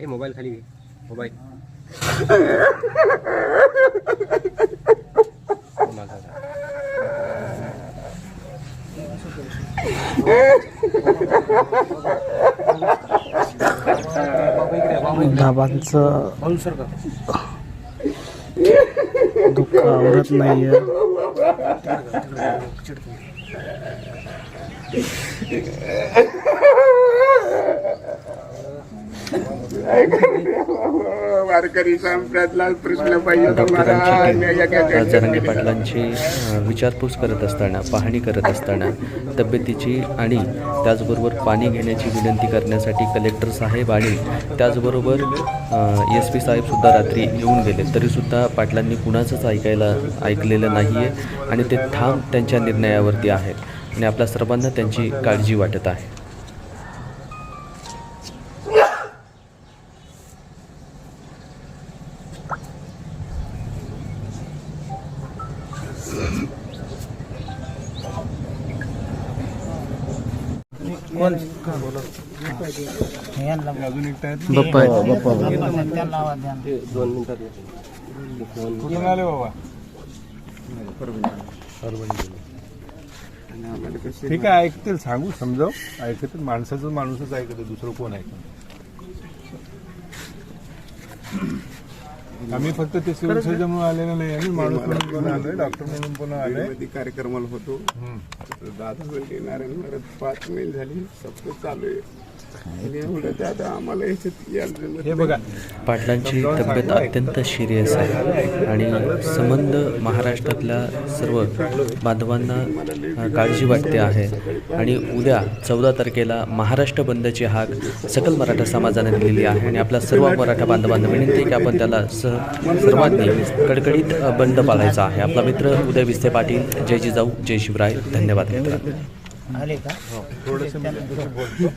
ए mobile खाली घे. Mobile. बाबांचं दुःख आवरत नाहीये. वारकरी संप्रदाय प्रश्न पाहिजे डॉक्टरांची जरांगे पाटलांची विचारपूस करत असताना पाहणी करत असताना तब्येतीची आणि त्याचबरोबर पाणी घेण्याची विनंती करण्यासाठी कलेक्टर साहेब आणि त्याचबरोबर एस पी साहेबसुद्धा रात्री येऊन गेले. तरीसुद्धा पाटलांनी कुणाचंच ऐकायला ऐकलेलं नाही आहे आणि ते ठाम त्यांच्या निर्णयावरती आहेत. आणि आपल्या सर्वांना त्यांची काळजी वाटत आहे. बाप्पा दोन मिनिटात येतो. फोन ठीक आहे ऐकतील सांगू समजाव. ऐकतील माणसाचं माणूसच ऐकते दुसरं कोण ऐकत आम्ही फक्त ते सिव्हिल सर्जन म्हणून आलेलं नाही आम्ही माणूस म्हणून पण आलोय डॉक्टर म्हणून पण आलोय. कार्यक्रमाला होतो. हम्म. दादा म्हणले नारायण महाराज पाच मैल झाली सप्त चालू आहे. आणि एवढं दादा आम्हाला याच्यात यायला जमत हे बघा. पाटलांची तब्येत अत्यंत सिरियस आहे. आणि संबंध महाराष्ट्रातल्या सर्व बांधवांना अ, काळजी वाटते आहे. आणि उद्या चौदा तारखेला महाराष्ट्र बंदची हाक सकल मराठा समाजाने दिलेली आहे. आणि आपल्या सर्व मराठा बांधवांना विनंती आहे की आपण त्याला स सर्वांनी कडकडीत बंद पाळायचा आहे. आपला मित्र उदय विस्ते पाटील जय जिजाऊ जय शिवराय. धन्यवाद मित्रांनो. थोडंसं मी त्याच्याशी बोलतो.